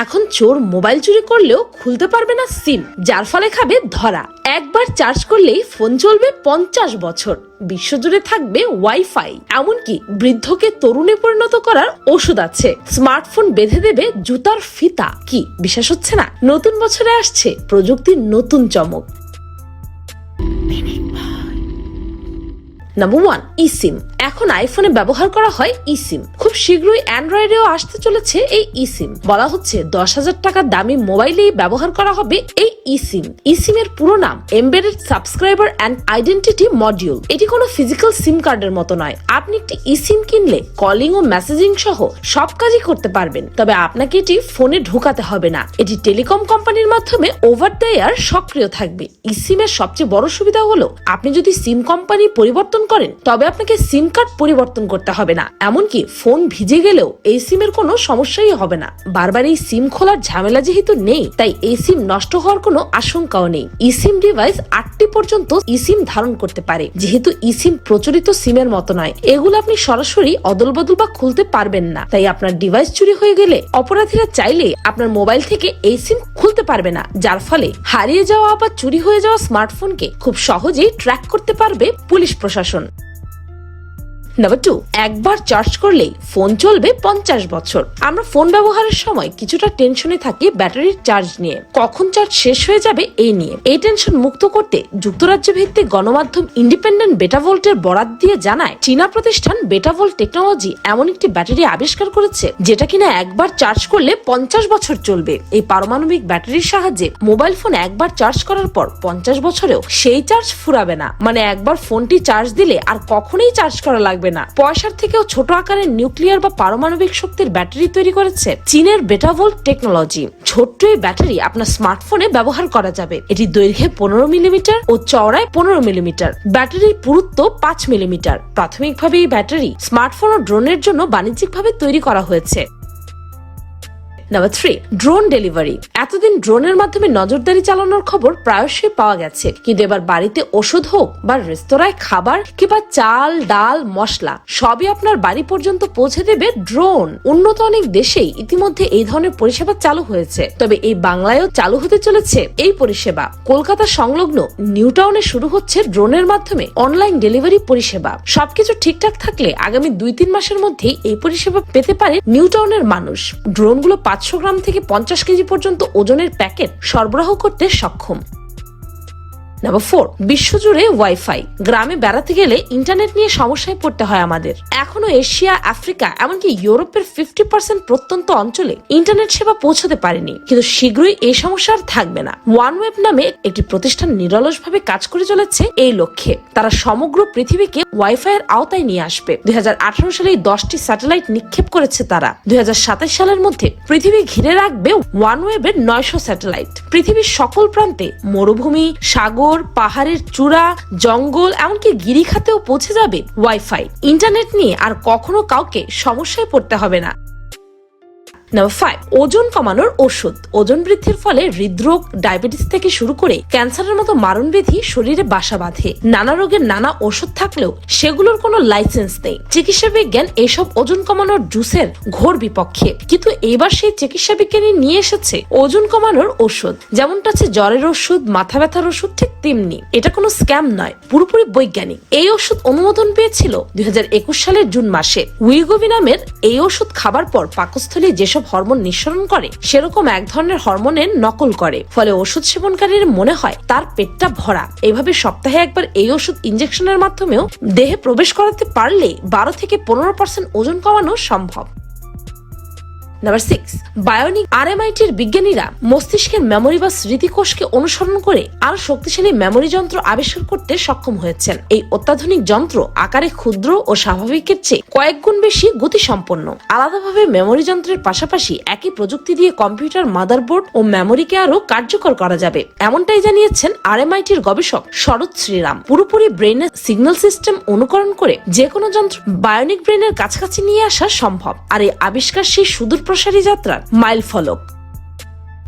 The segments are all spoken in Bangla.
এখন চোর মোবাইল চুরি করলেও খুলতে পারবে না সিম, যার ফলে খাবে ধরা। একবার চার্জ করলেই ফোন চলবে পঞ্চাশ বছর। বিশ্বজুড়ে থাকবে ওয়াইফাই। এমনকি বৃদ্ধকে তরুণে পরিণত করার ওষুধ আছে। স্মার্টফোন বেঁধে দেবে জুতার ফিতা। কি বিশ্বাস হচ্ছে না? নতুন বছরে আসছে প্রযুক্তির নতুন চমক। নাম্বার ওয়ান ইসিম এখন আইফোনে ব্যবহার করা হয় ইসিম খুব শীঘ্রই অ্যান্ড্রয়েডেও আসতে চলেছে এই ইসিম বলা হচ্ছে দশ হাজার টাকা দামি মোবাইলেই ব্যবহার করা হবে এই ইসিম ইসিম এর পুরো নাম embedded subscriber and identity module এটি কোনো ফিজিক্যাল সিম কার্ডের মতো নয়। আপনি একটি ইসিম কিনলে কলিং ও মেসেজিং সহ সব কাজই করতে পারবেন। তবে আপনাকে এটি ফোনে ঢোকাতে হবে না। এটি টেলিকম কোম্পানির মাধ্যমে ওভার দ্য এয়ার সক্রিয় থাকবে। ইসিম এর সবচেয়ে বড় সুবিধা হলো, আপনি যদি সিম কোম্পানি পরিবর্তন করেন, তবে আপনাকে সিম কার্ড পরিবর্তন করতে হবে না। এমনকি ফোন ভিজে গেলেও এই সিমের কোনো সমস্যাই হবে না। বারবার এই সিম খোলার ঝামেলা যেহেতু নেই, তাই এই সিম নষ্ট হওয়ার কোনো আশঙ্কাও নেই। ইসিম ডিভাইস আটটি পর্যন্ত ইসিম ধারণ করতে পারে। যেহেতু ইসিম প্রচলিত সিমের মতো নয়, এগুলো আপনি সরাসরি অদল বদল বা খুলতে পারবেন না। তাই আপনার ডিভাইস চুরি হয়ে গেলে অপরাধীরা চাইলে আপনার মোবাইল থেকে এই সিম খুলতে পারবে না, যার ফলে হারিয়ে যাওয়া বা চুরি হয়ে যাওয়া স্মার্টফোনকে খুব সহজেই ট্র্যাক করতে পারবে পুলিশ প্রশাসন। নাম্বার টু একবার চার্জ করলেই ফোন চলবে পঞ্চাশ বছর। আমরা ফোন ব্যবহারের সময় কিছুটা টেনশনে থাকি ব্যাটারির চার্জ নিয়ে। কখন চার্জ শেষ হয়ে যাবে এই নিয়ে। এই টেনশন মুক্ত করতে যুক্তরাজ্য ভিত্তিক গণমাধ্যম ইন্ডিপেন্ডেন্ট বেটাভোল্টের বরাত দিয়ে জানায়, চীনা প্রতিষ্ঠান বেটাভোল্ট টেকনোলজি এমন একটি ব্যাটারি আবিষ্কার করেছে, যেটা কিনা একবার চার্জ করলে পঞ্চাশ বছর চলবে। এই পারমাণবিক ব্যাটারির সাহায্যে মোবাইল ফোন একবার চার্জ করার পর পঞ্চাশ বছরেও সেই চার্জ ফুরাবে না। মানে একবার ফোনটি চার্জ দিলে আর কখনোই চার্জ করা লাগবে না। পয়সার থেকেও ছোট আকারের নিউক্লিয়ার বা পারমাণবিক শক্তির ব্যাটারি তৈরি করেছে চীনের বেটাভোল্ট টেকনোলজি। ছোট্ট এই ব্যাটারি আপনার স্মার্টফোনে ব্যবহার করা যাবে। এটি দৈর্ঘ্যে পনেরো মিলিমিটার ও চওড়ায় পনেরো মিলিমিটার। ব্যাটারির পুরুত্ব পাঁচ মিলিমিটার। প্রাথমিকভাবে এই ব্যাটারি স্মার্টফোন ও ড্রোনের জন্য বাণিজ্যিকভাবে তৈরি করা হয়েছে। নাম্বার থ্রি ড্রোন ডেলিভারি এতদিন ড্রোনের মাধ্যমে নজরদারি চালানোর খবর প্রায়শই পাওয়া গেছে। কিন্তু এবার বাড়িতে ওষুধ হোক বা রেস্তোরাঁয় খাবার কিংবা চাল, ডাল, মশলা, সবই আপনার বাড়ি পর্যন্ত পৌঁছে দেবে ড্রোন উন্নত অনেক দেশেই ইতিমধ্যে এই ধরনের পরিষেবা চালু হয়েছে। তবে এই বাংলায়ও চালু হতে চলেছে এই পরিষেবা। কলকাতা সংলগ্ন নিউ টাউনে শুরু হচ্ছে ড্রোনের মাধ্যমে অনলাইন ডেলিভারি পরিষেবা। সবকিছু ঠিকঠাক থাকলে আগামী দুই তিন মাসের মধ্যেই এই পরিষেবা পেতে পারে নিউ টাউনের মানুষ। ড্রোনগুলো পাঁচশো গ্রাম থেকে পঞ্চাশ কেজি পর্যন্ত ওজনের প্যাকেট সরবরাহ করতে সক্ষম। নাম্বার ফোর বিশ্বজুড়ে ওয়াইফাই গ্রামে বেড়াতে গেলে ইন্টারনেট নিয়ে সমস্যায় পড়তে হয় আমাদের। এখনও এশিয়া, আফ্রিকা, এমনকি ইউরোপের ফিফটি পার্সেন্ট প্রত্যন্ত অঞ্চলে ইন্টারনেট সেবা পৌঁছতে পারেনি। কিন্তু শীঘ্রই এই সমস্যা আর থাকবে না। ওয়ান ওয়েব নামে একটি প্রতিষ্ঠান নিরলসভাবে কাজ করে চলেছে এই লক্ষ্যে। তারা সমগ্র পৃথিবীকে ওয়াইফাই এর আওতায় নিয়ে আসবে। দুই হাজার আঠারো সালে দশটি স্যাটেলাইট নিক্ষেপ করেছে তারা। দুই হাজার সাতাশ সালের মধ্যে পৃথিবী ঘিরে রাখবে ওয়ান ওয়েবের নয়শো স্যাটেলাইট পৃথিবীর সকল প্রান্তে মরুভূমি, সাগর পাহাড়ের চূড়া, জঙ্গল, এমনকি গিরিখাতেও পৌঁছে যাবে ওয়াইফাই ইন্টারনেট নিয়ে আর কখনো কাউকে সমস্যায় পড়তে হবে না। নাম্বার ফাইভ ওজন কমানোর ওষুধ। ওজন বৃদ্ধির ফলে হৃদরোগ, ডায়াবেটিস থেকে শুরু করে ক্যান্সারের মতো মারণব্যাধি শরীরে বাসা বাঁধে। নানা রোগের নানা ওষুধ থাকলেও সেগুলোর কোনো লাইসেন্স নেই। চিকিৎসা বিজ্ঞান এইসব ওজন কমানোর জুসের ঘোর বিপক্ষে। কিন্তু এবার সেই চিকিৎসা বিজ্ঞানী নিয়ে এসেছে ওজন কমানোর ওষুধ। যেমনটা আছে জ্বরের ওষুধ, মাথা ব্যথার ওষুধ, ঠিক তেমনি। এটা কোনো স্ক্যাম নয়, পুরোপুরি বৈজ্ঞানিক। এই ওষুধ অনুমোদন পেয়েছিল দুই হাজার একুশ সালের জুন মাসে। উইগোভি নামের এই ওষুধ খাবার পর পাকস্থলী যেসব হরমোন নিঃসরণ করে, সেরকম এক ধরনের হরমোনের নকল করে, ফলে ওষুধ সেবনকারীর মনে হয় তার পেটটা ভরা। এভাবে সপ্তাহে একবার এই ওষুধ ইনজেকশনের মাধ্যমেও দেহে প্রবেশ করাতে পারলে বারো থেকে পনেরো পার্সেন্ট ওজন কমানো সম্ভব। নাম্বার সিক্স বায়োনিক আরএমআইটির বিজ্ঞানীরা মস্তিষ্কের মেমোরি বা স্মৃতিকোষকে অনুসরণ করে আরও শক্তিশালী মেমোরি যন্ত্র আবিষ্কার করতে সক্ষম হয়েছেন। এই অত্যাধুনিক যন্ত্র আকারে ক্ষুদ্র ও স্বাভাবিকের চেয়ে কয়েক গুণ বেশি গতি গতিসম্পন্ন। আলাদাভাবে মেমোরি যন্ত্রের পাশাপাশি একই প্রযুক্তি দিয়ে কম্পিউটার মাদারবোর্ড ও মেমোরিকে আরও কার্যকর করা যাবে, এমনটাই জানিয়েছেন আর আরএমআইটির গবেষক শরৎ শ্রীরাম। পুরোপুরি ব্রেনের সিগন্যাল সিস্টেম অনুকরণ করে যে কোনো যন্ত্র বায়োনিক ব্রেনের কাছাকাছি নিয়ে আসা সম্ভব। আর এই আবিষ্কার সেই সুদূর প্রসারী যাত্রার মাইল ফলক।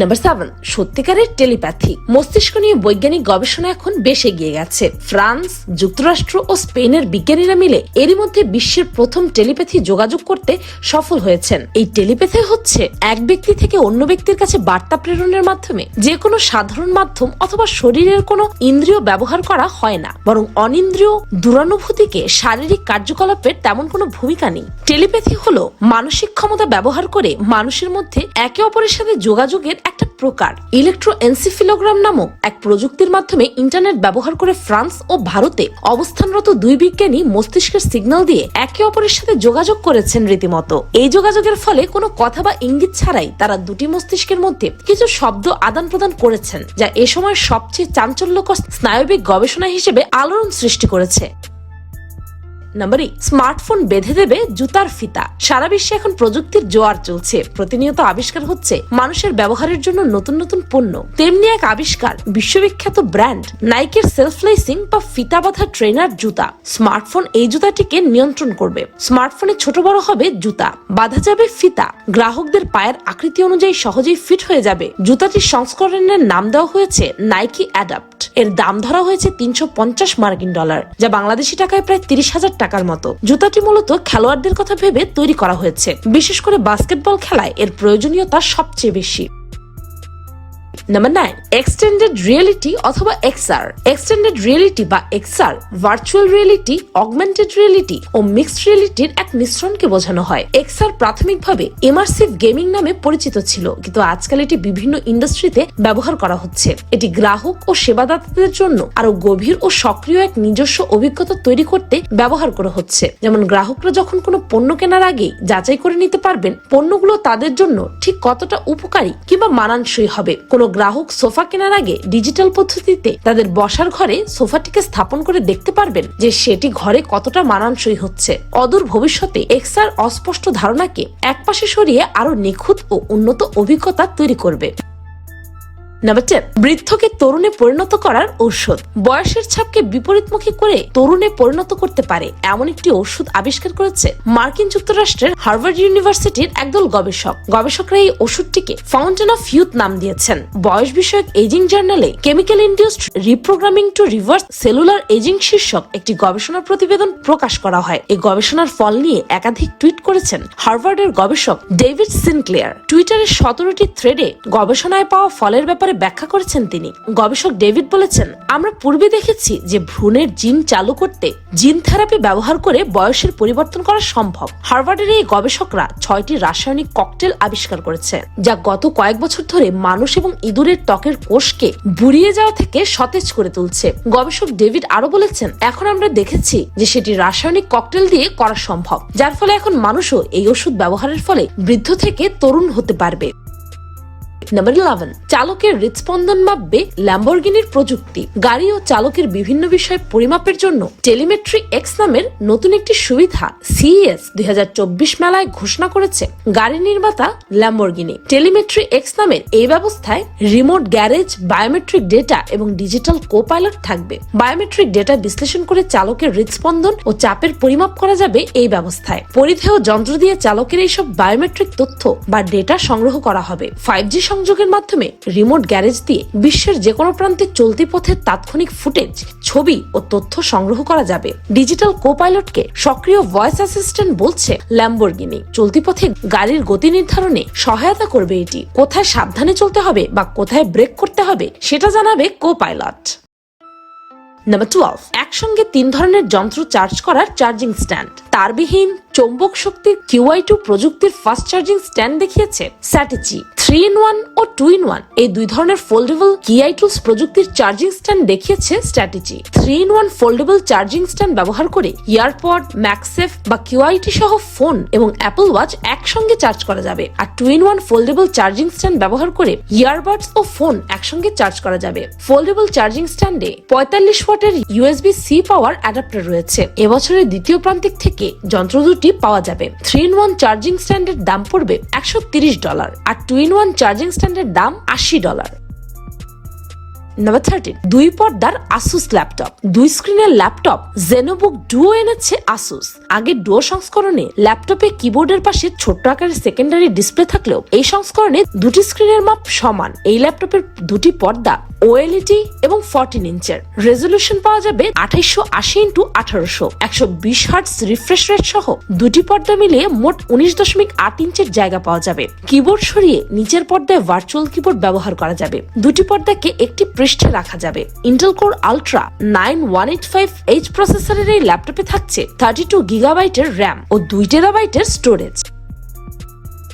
নাম্বার সেভেন সত্যিকারের টেলিপ্যাথি। মস্তিষ্ক নিয়ে বৈজ্ঞানিক গবেষণা এখন বেশ এগিয়ে গেছে। ফ্রান্স, যুক্তরাষ্ট্র ও স্পেনের বিজ্ঞানীরা মিলে এরই মধ্যে বিশ্বের প্রথম টেলিপ্যাথি যোগাযোগ করতে সফল হয়েছেন। এই টেলিপ্যাথি হচ্ছে এক ব্যক্তি থেকে অন্য ব্যক্তির কাছে বার্তা প্রেরণের মাধ্যমে যে কোনো সাধারণ মাধ্যম অথবা শরীরের কোনো ইন্দ্রিয় ব্যবহার করা হয় না, বরং অনিন্দ্রিয় দূরানুভূতিকে শারীরিক কার্যকলাপের তেমন কোনো ভূমিকা নেই। টেলিপ্যাথি হলো মানসিক ক্ষমতা ব্যবহার করে মানুষের মধ্যে একে অপরের সাথে যোগাযোগের একটা প্রকার ইলেকট্রো এনসিফিলোগ্রাম নামক এক প্রযুক্তির মাধ্যমে ইন্টারনেট ব্যবহার করে ফ্রান্স ও ভারতে অবস্থানরত দুই বিজ্ঞানী মস্তিষ্কের সিগন্যাল দিয়ে একে অপরের সাথে যোগাযোগ করেছেন রীতিমতো। এই যোগাযোগের ফলে কোনো কথা বা ইঙ্গিত ছাড়াই তারা দুটি মস্তিষ্কের মধ্যে কিছু শব্দ আদান প্রদান করেছেন, যা এ সময় সবচেয়ে চাঞ্চল্যকর স্নায়বিক গবেষণা হিসেবে আলোড়ন সৃষ্টি করেছে। নাম্বার এইট স্মার্টফোন বেঁধে দেবে জুতার ফিতা। সারা বিশ্বে এখন প্রযুক্তির জোয়ার চলছে। প্রতিনিয়ত আবিষ্কার হচ্ছে মানুষের ব্যবহারের জন্য নতুন নতুন পণ্য। তেমনি এক আবিষ্কার, বিশ্ববিখ্যাত ব্র্যান্ড, নাইকের সেলফ লেসিং বা ফিতা বাঁধা ট্রেনার জুতা। স্মার্টফোন এই জুতাটিকে নিয়ন্ত্রণ করবে। স্মার্টফোনে ছোট বড় হবে জুতা। বাঁধা যাবে ফিতা। গ্রাহকদের পায়ের আকৃতি অনুযায়ী সহজেই ফিট হয়ে যাবে। জুতাটির সংস্করণের নাম দেওয়া হয়েছে নাইকি অ্যাডাপ্ট। এর দাম ধরা হয়েছে তিনশো পঞ্চাশ মার্কিন ডলার, যা বাংলাদেশি টাকায় প্রায় তিরিশ হাজার টাকার মতো। জুতাটি মূলত খেলোয়াড়দের কথা ভেবে তৈরি করা হয়েছে। বিশেষ করে বাস্কেটবল খেলায় এর প্রয়োজনীয়তা সবচেয়ে বেশি। নাম্বার নাইন এক্সটেন্ডেড রিয়েলিটি অথবা এক্সআর এক্সটেন্ডেড রিয়েলিটি বা XR virtual reality augmented reality ও মিক্সড রিয়েলিটির এক মিশ্রণকে বোঝানো হয়। এক্সআর প্রাথমিকভাবে ইমার্সিভ গেমিং নামে পরিচিত ছিল, কিন্তু আজকাল এটি বিভিন্ন ইন্ডাস্ট্রিতে ব্যবহার করা হচ্ছে। এটি গ্রাহক ও সেবাদাতাদের জন্য আরও গভীর ও সক্রিয় এক নিজস্ব অভিজ্ঞতা তৈরি করতে ব্যবহার করা হচ্ছে। যেমন গ্রাহকরা যখন কোনো পণ্য কেনার আগে যাচাই করে নিতে পারবেন, পণ্যগুলো তাদের জন্য ঠিক কতটা উপকারী কিংবা মানানসই হবে। কোনো গ্রাহক সোফা কেনার আগে ডিজিটাল পদ্ধতিতে তাদের বসার ঘরে সোফাটিকে স্থাপন করে দেখতে পারবেন যে সেটি ঘরে কতটা মানানসই হচ্ছে। অদূর ভবিষ্যতে এক্সার অস্পষ্ট ধারণাকে একপাশে সরিয়ে আরও নিখুঁত ও উন্নত অভিজ্ঞতা তৈরি করবে। নাম্বার টেন বৃদ্ধকে তরুণে পরিণত করার ঔষধ। বয়সের ছাপকে বিপরীতমুখী করে তরুণে পরিণত করতে পারে এমন একটি ওষুধ আবিষ্কার করেছে মার্কিন যুক্তরাষ্ট্রের হার্ভার্ড ইউনিভার্সিটির একদল গবেষক। গবেষকরা এই ওষুধটিকে ফাউন্টেন অফ ইউথ নাম দিয়েছেন। বয়স বিষয়ক এজিং জার্নালে chemical induced reprogramming to reverse cellular aging শীর্ষক একটি গবেষণা প্রতিবেদন প্রকাশ করা হয়। এই গবেষণার ফল নিয়ে একাধিক টুইট করেছেন হার্ভার্ডের গবেষক ডেভিড সিনক্লেয়ার। টুইটারের সতেরোটি থ্রেডে গবেষণায় পাওয়া ফলের ব্যাপারে ব্যাখ্যা করেছেন তিনি। গবেষক ডেভিড বলেছেন, আমরা পূর্বে দেখেছি যে ভ্রূণের জিন চালু করতে জিন থেরাপি ব্যবহার করে বয়সের পরিবর্তন করা সম্ভব। হার্ভার্ডের এই গবেষকরা ছয়টি রাসায়নিক ককটেল আবিষ্কার করেছে, যা গত কয়েক বছর ধরে মানুষ এবং ইঁদুরের ত্বকের কোষকে বুড়িয়ে যাওয়া থেকে সতেজ করে তুলছে। গবেষক ডেভিড আরও বলেছেন, এখন আমরা দেখেছি যে সেটি রাসায়নিক ককটেল দিয়ে করা সম্ভব, যার ফলে এখন মানুষও এই ওষুধ ব্যবহারের ফলে বৃদ্ধ থেকে তরুণ হতে পারবে। নাম্বার ইলেভেন চালকের হৃদস্পন্দন মাপবে ল্যাম্বরগিনির প্রযুক্তি। গাড়ি ও চালকের বিভিন্ন বিষয় পরিমাপের জন্য টেলিমেট্রি এক্স নামের নতুন একটি সুবিধা সিএস দুই মেলায় ঘোষণা করেছে গাড়ি নির্মাতা ল্যাম্বরগিনি টেলিমেট্রি এক্স নামের এই ব্যবস্থায় রিমোট গ্যারেজ বায়োমেট্রিক ডেটা এবং ডিজিটাল কো পাইলট থাকবে। বায়োমেট্রিক ডেটা বিশ্লেষণ করে চালকের হৃদস্পন্দন ও চাপের পরিমাপ করা যাবে এই ব্যবস্থায়। পরিধেয় যন্ত্র দিয়ে চালকের এইসব বায়োমেট্রিক তথ্য বা ডেটা সংগ্রহ করা হবে। ফাইভ জি সংযোগের মাধ্যমে রিমোট গ্যারেজ দিয়ে বিশ্বের যে কোনো প্রান্তে চলতি পথের তাৎক্ষণিক ফুটেজ ছবি ও তথ্য সংগ্রহ করা যাবে। ডিজিটাল কো পাইলটকে সক্রিয় ভয়েস অ্যাসিস্ট্যান্ট বলছে ল্যাম্বরগিনি চলতি পথে গাড়ির গতি নির্ধারণে সহায়তা করবে এটি। কোথায় সাবধানে চলতে হবে বা কোথায় ব্রেক করতে হবে, সেটা জানাবে কো পাইলট নাম্বার টুয়েলভ একসঙ্গে তিন ধরনের যন্ত্র চার্জ করার চার্জিং স্ট্যান্ড। তারবিহীন চৌম্বক শক্তির কিউআই টু প্রযুক্তির ফাস্ট চার্জিং স্ট্যান্ড দেখিয়েছে স্যাটিচি। থ্রি ইন ওয়ান ও টু ইন ওয়ান এই দুই ধরনের ফোল্ডেবল কিআই টুলস প্রযুক্তির চার্জিং স্ট্যান্ড দেখিয়েছে strategy three in one foldable charging stand ব্যবহার করে ইয়ারপড, ম্যাক্সেফ বা কিউআইটি সহ ফোন এবং অ্যাপল ওয়াচ একসঙ্গে চার্জ করা যাবে। আর two in one foldable charging stand ব্যবহার করে ইয়ারবাডস ও ফোন একসঙ্গে চার্জ করা যাবে। ফোল্ডেবল চার্জিং স্ট্যান্ডে পঁয়তাল্লিশ ওয়াটের ইউএসবি সি পাওয়ার অ্যাডাপ্টার রয়েছে। এবছরের দ্বিতীয় প্রান্তিক থেকে যন্ত্র দুটি পাওয়া যাবে। থ্রি ইন ওয়ান চার্জিং স্ট্যান্ডের দাম পড়বে একশো ডলার আর টু ইন ওয়ান চার্জিং স্ট্যান্ডের দাম আশি ডলার। নাম্বার থার্টিন দুই পর্দার আসুস ল্যাপটপ দুই স্ক্রিনের ল্যাপটপ জেনোবুক ডুও এনেছে আসুস আগে ডুও সংস্করণে ল্যাপটপে কিবোর্ডের পাশে ছোট্ট আকারের সেকেন্ডারি ডিসপ্লে থাকলেও এই সংস্করণে দুটি স্ক্রিনের মাপ সমান। এই ল্যাপটপের দুটি পর্দা ওএলইডি এবং ফোরটিন ইঞ্চের। রেজলিউশন পাওয়া যাবে আঠাইশো আশি ইন্টু আঠারোশো। একশো বিশ হার্টস রিফ্রেশ রেট সহ দুটি পর্দা মিলিয়ে মোট উনিশ দশমিক আট ইঞ্চের জায়গা পাওয়া যাবে। কিবোর্ড সরিয়ে নিচের পর্দায় ভার্চুয়াল কিবোর্ড ব্যবহার করা যাবে। দুটি পর্দাকে একটি পৃষ্ঠে রাখা যাবে। Intel core Ultra nine one eight five H প্রসেসরের এই ল্যাপটপে থাকছে থার্টি টু গিগাবাইটের র্যাম ও দুই টেরাবাইটের স্টোরেজ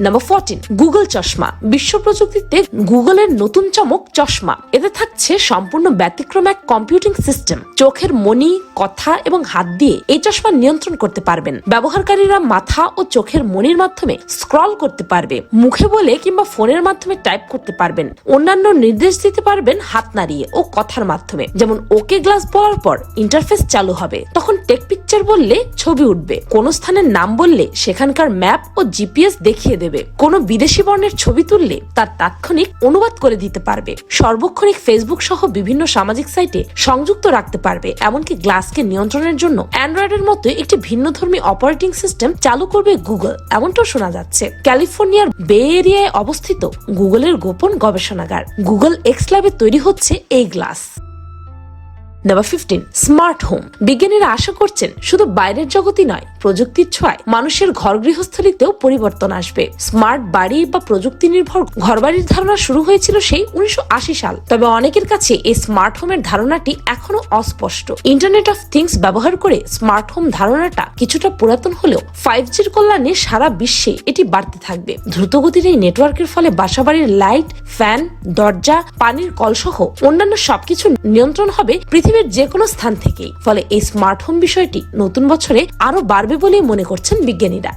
নাম্বার ফোরটিন গুগল চশমা। বিশ্ব প্রযুক্তিতে গুগলের নতুন চমক চশমা। এতে থাকছে সম্পূর্ণ ব্যতিক্রম এক কম্পিউটিং সিস্টেম চোখের মনি কথা এবং হাত দিয়ে এই চশমা নিয়ন্ত্রণ করতে পারবেন। ব্যবহারকারীরা মাথা ও চোখের মনির মাধ্যমে স্ক্রল করতে পারবে। মুখে বলে কিংবা ফোনের মাধ্যমে টাইপ করতে পারবেন। অন্যান্য নির্দেশ দিতে পারবেন হাত নাড়িয়ে ও কথার মাধ্যমে। যেমন ওকে গ্লাস বলার পর ইন্টারফেস চালু হবে। তখন টেক পিকচার বললে ছবি উঠবে। কোন স্থানের নাম বললে সেখানকার ম্যাপ ও জিপিএস দেখিয়ে দেবে। কোনো বিদেশি বর্ণের ছবি তুললে তার তাৎক্ষণিক অনুবাদ করে দিতে পারবে। সর্বক্ষণিক ফেসবুক সহ বিভিন্ন সামাজিক সাইটে সংযুক্ত রাখতে পারবে। এমনকি গ্লাসকে নিয়ন্ত্রণের জন্য অ্যান্ড্রয়েডের মতো একটি ভিন্নধর্মী অপারেটিং সিস্টেম চালু করবে গুগল। এমনটাও শোনা যাচ্ছে। ক্যালিফোর্নিয়ার বে এরিয়ায় অবস্থিত গুগলের গোপন গবেষণাগার। গুগল এক্স ল্যাবে তৈরি হচ্ছে এই glass. Number fifteen smart home বিজ্ঞানীরা আশা করছেন শুধু বাইরের জগতই নয়, প্রযুক্তির ছোঁয়ায় মানুষের ঘর গৃহস্থলীতেও পরিবর্তন আসবে। স্মার্ট বাড়ি বা প্রযুক্তি নির্ভর ঘরবাড়ির ধারণা শুরু হয়েছিল সেই উনিশশো সাল। তবে অনেকের কাছে এই স্মার্ট হোমের ধারণাটি এখনও অস্পষ্ট। ইন্টারনেট অফ থিংস ব্যবহার করে স্মার্ট হোম ধারণাটা কিছুটা পুরাতন হলেও ফাইভ জির কল্যাণে সারা বিশ্বে এটি বাড়তে থাকবে। দ্রুতগতির এই নেটওয়ার্কের ফলে বাসাবাড়ির লাইট ফ্যান দরজা, পানির কলসহ অন্যান্য সবকিছু নিয়ন্ত্রণ হবে পৃথিবীর যে কোনো স্থান থেকেই। ফলে এই স্মার্ট হোম বিষয়টি নতুন বছরে আরও বাড়বে বলেই মনে করছেন বিজ্ঞানীরা।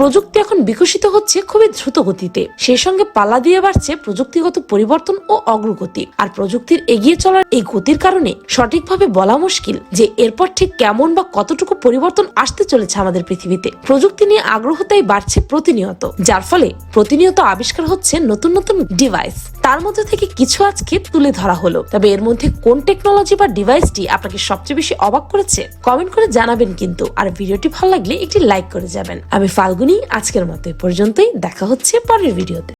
প্রযুক্তি এখন বিকশিত হচ্ছে খুবই দ্রুত গতিতে। সেই সঙ্গে পাল্লা দিয়ে বাড়ছে প্রযুক্তিগত পরিবর্তন ও অগ্রগতি। আর প্রযুক্তির এগিয়ে চলার এই গতির কারণে সঠিকভাবে বলা মুশকিল যে এরপর ঠিক কেমন বা কতটুকু পরিবর্তন আসতে চলেছে আমাদের পৃথিবীতে। প্রযুক্তি নিয়ে আগ্রহ তাই বাড়ছে প্রতিনিয়ত, যার ফলে প্রতিনিয়ত আবিষ্কার হচ্ছে নতুন নতুন ডিভাইস তার মধ্যে থেকে কিছু আজকে তুলে ধরা হলো। তবে এর মধ্যে কোন টেকনোলজি বা ডিভাইসটি আপনাকে সবচেয়ে বেশি অবাক করেছে? কমেন্ট করে জানাবেন কিন্তু। আর ভিডিওটি ভালো লাগলে একটি লাইক করে যাবেন। আমি ফাল্গুনি আজকের মতো এ পর্যন্তই। দেখা হচ্ছে পরের ভিডিওতে।